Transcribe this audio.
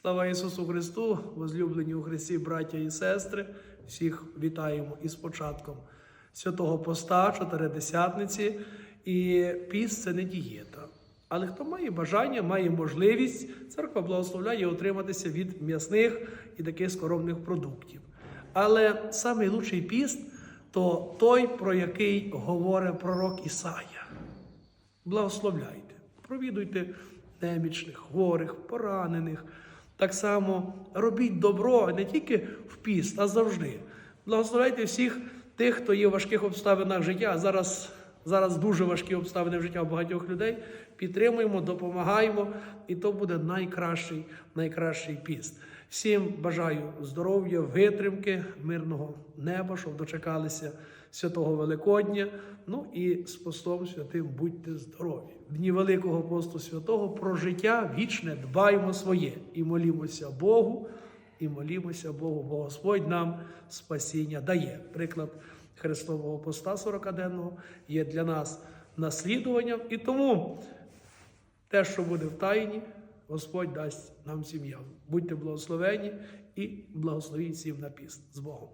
Слава Ісусу Христу, возлюблені у Христі, браття і сестри. Всіх вітаємо із початком святого поста, чотиридесятниці. І піст це не дієта. Але хто має бажання, має можливість, церква благословляє утриматися від м'ясних і таких скоромних продуктів. Але найкращий піст то той, про який говорить пророк Ісая. Благословляйте, провідуйте немічних, хворих, поранених. Так само робіть добро не тільки в піст, а завжди. Благословляйте всіх тих, хто є в важких обставинах життя. Зараз, зараз дуже важкі обставини в життя багатьох людей. Підтримуємо, допомагаємо, і то буде найкращий, найкращий піст. Всім бажаю здоров'я, витримки, мирного неба, щоб дочекалися святого Великодня. Ну і з постом святим будьте здорові. Дні Великого посту святого про життя вічне дбаємо своє і молімося Богу, і молімося Богу, бо Господь нам спасіння дає. Приклад Христового поста 40-денного є для нас наслідуванням, і тому те, що буде в тайні, Господь дасть нам сім'я. Будьте благословені і благословіть всім на піст з Богом.